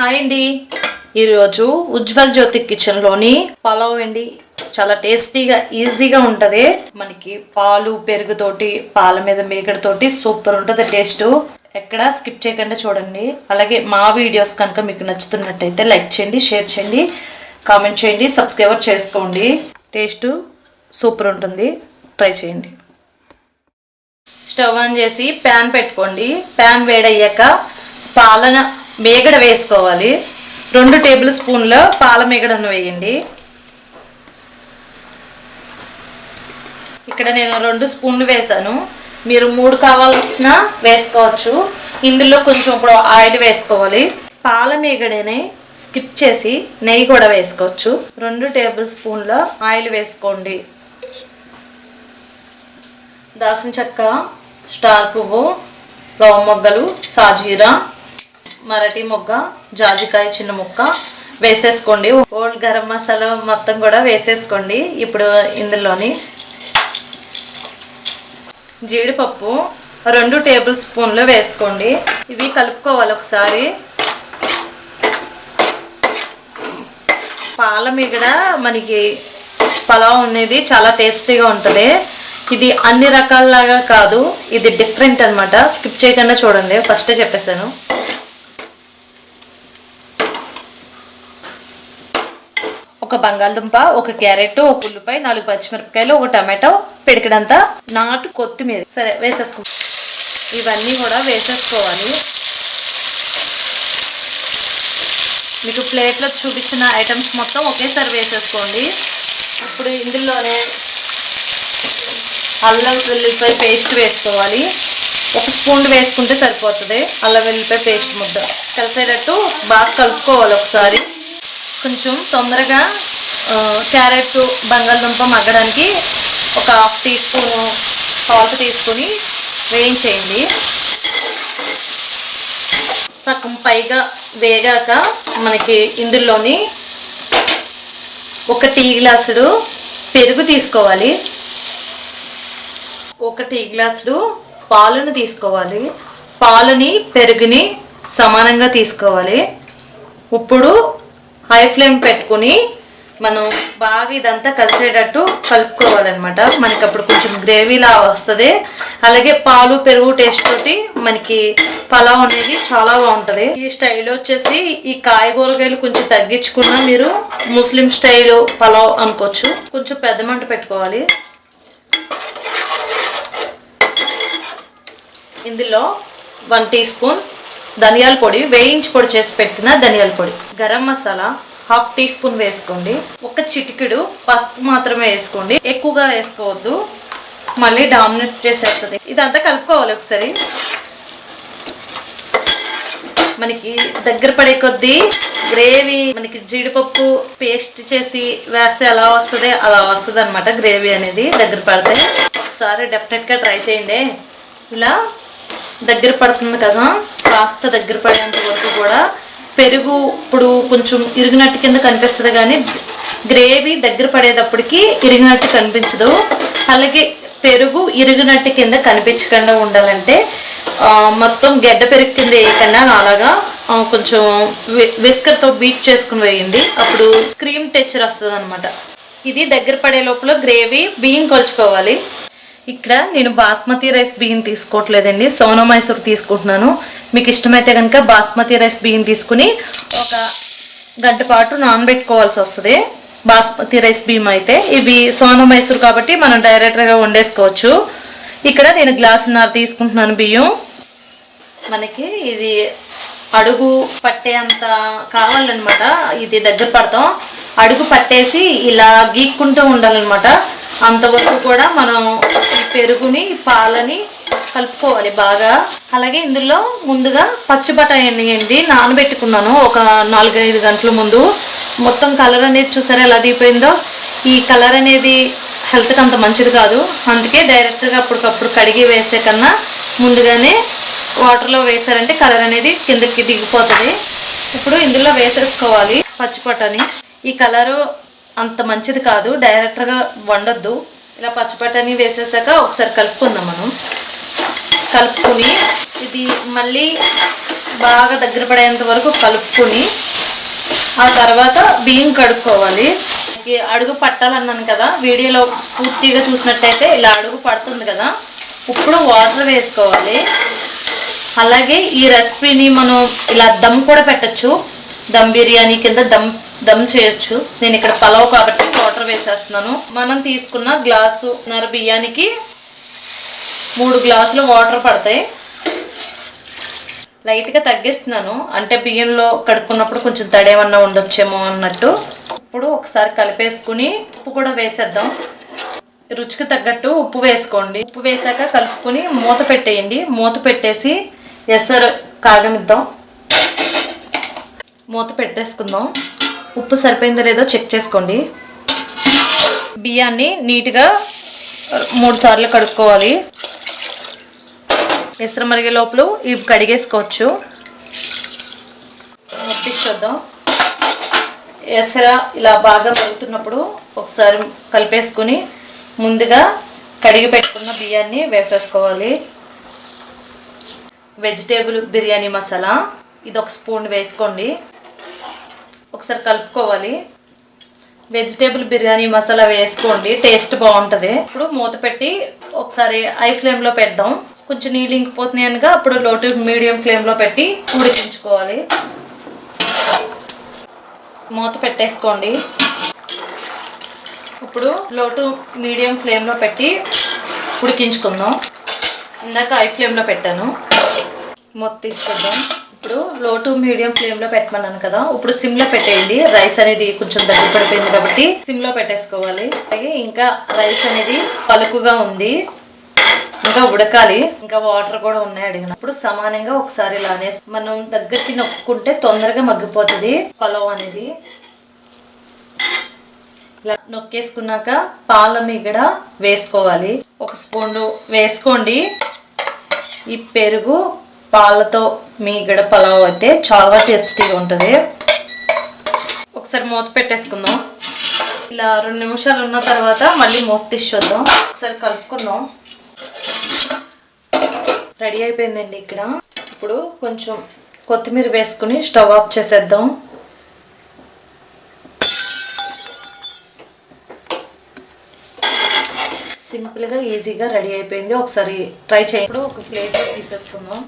Hi అండి. ఈరోజు ఉజ్వల్ జ్యోతి కిచెన్లోని పలావ్ అండి. చాలా టేస్టీగా ఈజీగా ఉంటుంది. మనకి పాలు పెరుగుతోటి పాల మీద మేకడతోటి సూపర్ ఉంటుంది టేస్ట్. ఎక్కడ స్కిప్ చేయకుండా చూడండి. అలాగే మా వీడియోస్ కనుక మీకు నచ్చుతున్నట్టయితే లైక్ చేయండి షేర్ చేయండి కామెంట్ చేయండి సబ్స్క్రైబర్ చేసుకోండి. టేస్ట్ సూపర్ ఉంటుంది. ట్రై చేయండి. స్టవ్ ఆన్ చేసి ప్యాన్ పెట్టుకోండి. ప్యాన్ వేడయ్యాక పాలన మేగడ వేసుకోవాలి. రెండు టేబుల్ స్పూన్ల పాల మేగడను వేయండి. ఇక్కడ నేను రెండు స్పూన్లు వేసాను మీరు మూడు కావాల్సిన వేసుకోవచ్చు. ఇందులో కొంచెం ఇప్పుడు ఆయిల్ వేసుకోవాలి. పాల మేగడని స్కిప్ చేసి నెయ్యి కూడా వేసుకోవచ్చు. రెండు టేబుల్ స్పూన్ల ఆయిల్ వేసుకోండి. దాసిన చెక్క స్టార్ పువ్వు లవ మొగ్గలు సాజీరా మరటి మొగ్గ జాజికాయ చిన్న ముక్క వేసేసుకోండి. ఓల్డ్ గరం మసాలా మొత్తం కూడా వేసేసుకోండి. ఇప్పుడు ఇందులోని జీడిపప్పు రెండు టేబుల్ స్పూన్లు వేసుకోండి. ఇవి కలుపుకోవాలి ఒకసారి. పాల మిగడ మనకి పలావ్ అనేది చాలా టేస్టీగా ఉంటుంది. ఇది అన్ని రకాలలాగా కాదు. ఇది డిఫరెంట్ అన్నమాట. స్కిప్ చేయకుండా చూడండి. ఫస్టే చెప్పేశాను. ఒక బంగాళదుంప ఒక క్యారెట్ ఒక ఉల్లిపాయ నాలుగు పచ్చిమిరపకాయలు ఒక టమాటో పిడికడంతా నాటు కొత్తిమీర. సరే వేసేసుకో. ఇవన్నీ కూడా వేసేసుకోవాలి. మీకు ప్లేట్లో చూపించిన ఐటమ్స్ మొత్తం ఒకేసారి వేసేసుకోండి. ఇప్పుడు ఇందులోనే అల్లం వెల్లుల్లిపాయ పేస్ట్ వేసుకోవాలి. ఒక స్పూన్ వేసుకుంటే సరిపోతుంది. అల్లం వెల్లుల్లిపాయ పేస్ట్ ముద్ద. కలిసేటట్టు బాగా కలుపుకోవాలి ఒకసారి. కొంచెం తొందరగా క్యారెట్ బంగాళదుంప మగ్గడానికి ఒక హాఫ్ టీ స్పూన్ సాల్ట్ తీసుకొని వేయించేయండి సగం పైగా వేగాక మనకి ఇందులోని ఒక టీ గ్లాసుడు పెరుగు తీసుకోవాలి. ఒక టీ గ్లాసుడు పాలను తీసుకోవాలి. పాలని పెరుగుని సమానంగా తీసుకోవాలి. ఇప్పుడు హై ఫ్లేమ్ పెట్టుకుని మనం బాగా ఇదంతా కలిసేటట్టు కలుపుకోవాలన్నమాట. మనకి అప్పుడు కొంచెం గ్రేవీలా వస్తుంది. అలాగే పాలు పెరుగు టేస్ట్ తోటి మనకి పలావ్ అనేది చాలా బాగుంటుంది. ఈ స్టైల్ వచ్చేసి ఈ కాయగూరగాయలు కొంచెం తగ్గించుకున్నా మీరు ముస్లిం స్టైల్ పలావ్ అనుకోవచ్చు. కొంచెం పెద్ద మంట పెట్టుకోవాలి. ఇందులో వన్ టీ స్పూన్ ధనియాల పొడి వేయించి పొడి చేసి పెట్టిన ధనియాల పొడి. Garam masala half tea spoon వేసుకోండి. ఒక చిటికెడు పసుపు మాత్రమే వేసుకోండి. ఎక్కువగా వేసుకోవద్దు. మళ్ళీ డామినేట్ చేసేస్తుంది. ఇదంతా కలుపుకోవాలి ఒకసారి. మనకి దగ్గర పడే కొద్దీ గ్రేవీ మనకి జీడిపప్పు పేస్ట్ చేసి వేస్తే ఎలా వస్తుంది? అలా వస్తుంది అనమాట గ్రేవీ అనేది దగ్గర పడితే. ఒకసారి డెఫినెట్గా ట్రై చేయండి. ఇలా దగ్గర పడుతుంది కదా కాస్త దగ్గర పడేంత వరకు కూడా పెరుగు ఇప్పుడు కొంచెం ఇరిగినట్టు కింద కనిపిస్తుంది కానీ గ్రేవీ దగ్గర పడేటప్పటికి ఇరిగినట్టు కనిపించదు. అలాగే పెరుగు ఇరిగినట్టు కింద కనిపించకుండా ఉండాలంటే మొత్తం గడ్డ పెరుగు కింద వేయకుండా అలాగా కొంచెం వి- విస్కర్తో బీట్ చేసుకుని వేయండి. అప్పుడు క్రీమ్ టెక్చర్ వస్తుంది ఇది దగ్గర పడే లోపల గ్రేవీ బియ్యం కొలుచుకోవాలి. ఇక్కడ నేను బాస్మతి రైస్ బియ్యం తీసుకోవట్లేదండి సోనా మైసూర్ తీసుకుంటున్నాను. మీకు ఇష్టమైతే కనుక బాస్మతి రైస్ బియ్యం తీసుకుని ఒక గంట పాటు నానబెట్టుకోవాల్సి వస్తుంది. బాస్మతి రైస్ బియ్యం అయితే ఇవి సోనా మైసూర్ కాబట్టి మనం డైరెక్ట్గా వండేసుకోవచ్చు. ఇక్కడ నేను గ్లాసున్నర తీసుకుంటున్నాను బియ్యం. మనకి ఇది అడుగు పట్టే అంత కావాలన్నమాట. ఇది దగ్గర పడతాం. అడుగు పట్టేసి ఇలా గీక్కుంటూ ఉండాలన్నమాట. అంతవరకు కూడా మనం పెరుగుని పాలని కలుపుకోవాలి బాగా. అలాగే ఇందులో ముందుగా పచ్చి బఠానీ అండి నానబెట్టుకున్నాను. ఒక నాలుగైదు గంటల ముందు. మొత్తం కలర్ అనేది చూసారా ఎలా దిగిపోయిందో ఈ కలర్ అనేది హెల్త్కి అంత మంచిది కాదు. అందుకే డైరెక్ట్గా అప్పటికప్పుడు కడిగి వేసే కన్నా ముందుగానే వాటర్లో వేసారంటే కలర్ అనేది కిందకి దిగిపోతుంది. ఇప్పుడు ఇందులో వేసేసుకోవాలి పచ్చిపొట్టని ఈ కలరు అంత మంచిది కాదు. డైరెక్ట్గా వండొద్దు. ఇలా పచ్చిపట్టని వేసేసాక ఒకసారి కలుపుకుందాం మనం. కలుపుకొని ఇది మళ్ళీ బాగా దగ్గర పడేంత వరకు కలుపుకొని ఆ తర్వాత బియ్యం కడుక్కోవాలి. అడుగు పట్టాలన్నాను కదా వీడియోలో పూర్తిగా చూసినట్టయితే ఇలా అడుగు పడుతుంది కదా. ఇప్పుడు వాటర్ వేసుకోవాలి. అలాగే ఈ రెసిపీని మనం ఇలా దమ్ కూడా పెట్టచ్చు. దమ్ బిర్యానీ కింద దమ్ దమ్ చేయొచ్చు. నేను ఇక్కడ పలావ్ కాబట్టి వాటర్ వేసేస్తున్నాను. మనం తీసుకున్న గ్లాసు నర బియ్యానికి మూడు గ్లాసులు వాటర్ పడతాయి. లైట్గా తగ్గిస్తున్నాను. అంటే బియ్యంలో కడుక్కున్నప్పుడు కొంచెం తడేమన్నా ఉండొచ్చేమో అన్నట్టు. ఇప్పుడు ఒకసారి కలిపేసుకుని ఉప్పు కూడా వేసేద్దాం. రుచికి తగ్గట్టు ఉప్పు వేసుకోండి. ఉప్పు వేసాక కలుపుకొని మూత పెట్టేయండి. మూత పెట్టేసి ఎసరు కాగనిద్దాం. మూత పెట్టేసుకుందాం. ఉప్పు సరిపోయిందో లేదో చెక్ చేసుకోండి. బియ్యాన్ని నీట్గా మూడు సార్లు కడుక్కోవాలి. ఎసరు మరిగే లోపల ఇవి కడిగేసుకోవచ్చు. ముట్టిసి ఎసర ఇలా బాగా మరుగుతున్నప్పుడు ఒకసారి కలిపేసుకుని ముందుగా కడిగి పెట్టుకున్న బియ్యాన్ని వేసేసుకోవాలి. వెజిటేబుల్ బిర్యానీ మసాలా. ఇది ఒక స్పూన్ వేసుకోండి. ఒకసారి కలుపుకోవాలి. వెజిటేబుల్ బిర్యానీ మసాలా వేసుకోండి టేస్ట్ బాగుంటుంది. ఇప్పుడు మూత పెట్టి ఒకసారి హై ఫ్లేమ్లో పెడదాం. కొంచెం నీళ్ళు ఇంకిపోతున్నాయి అనగా అప్పుడు లోటు మీడియం ఫ్లేమ్లో పెట్టి ఉడికించుకోవాలి. మూత పెట్టేసుకోండి. ఇప్పుడు లోటు మీడియం ఫ్లేమ్లో పెట్టి ఉడికించుకుందాం. ఇందాక హై ఫ్లేమ్లో పెట్టాను. మూత తీసుకుందాం ఇప్పుడు లో టు మీడియం ఫ్లేమ్లో పెట్టమన్నాను కదా ఇప్పుడు సిమ్లో పెట్టేయండి. రైస్ అనేది కొంచెం దగ్గర పడిపోయింది కాబట్టి సిమ్లో పెట్టేసుకోవాలి. అలాగే ఇంకా రైస్ అనేది పలుకుగా ఉంది. ఇంకా ఉడకాలి. ఇంకా వాటర్ కూడా ఉన్నాయి అడిగిన. ఇప్పుడు సమానంగా ఒకసారి ఇలా అనేసి మనం దగ్గరికి నొక్కుంటే తొందరగా మగ్గిపోతుంది పలావ్ అనేది. ఇలా నొక్కేసుకున్నాక పాల మీగడ వేసుకోవాలి. ఒక స్పూన్ వేసుకోండి. ఈ పెరుగు పాలతో మీ మీగడ పలావ్ అయితే చాలా టేస్టీగా ఉంటుంది. ఒకసారి మూత పెట్టేసుకుందాం. ఇలా రెండు నిమిషాలు ఉన్న తర్వాత మళ్ళీ మూత తీసి ఒకసారి కలుపుకుందాం. రెడీ అయిపోయిందండి ఇక్కడ. ఇప్పుడు కొంచెం కొత్తిమీర వేసుకుని స్టవ్ ఆఫ్ చేసేద్దాం. సింపుల్గా ఈజీగా రెడీ అయిపోయింది. ఒకసారి ట్రై చేయండి. ఇప్పుడు ఒక ప్లేట్ తీసేసుకుందాం.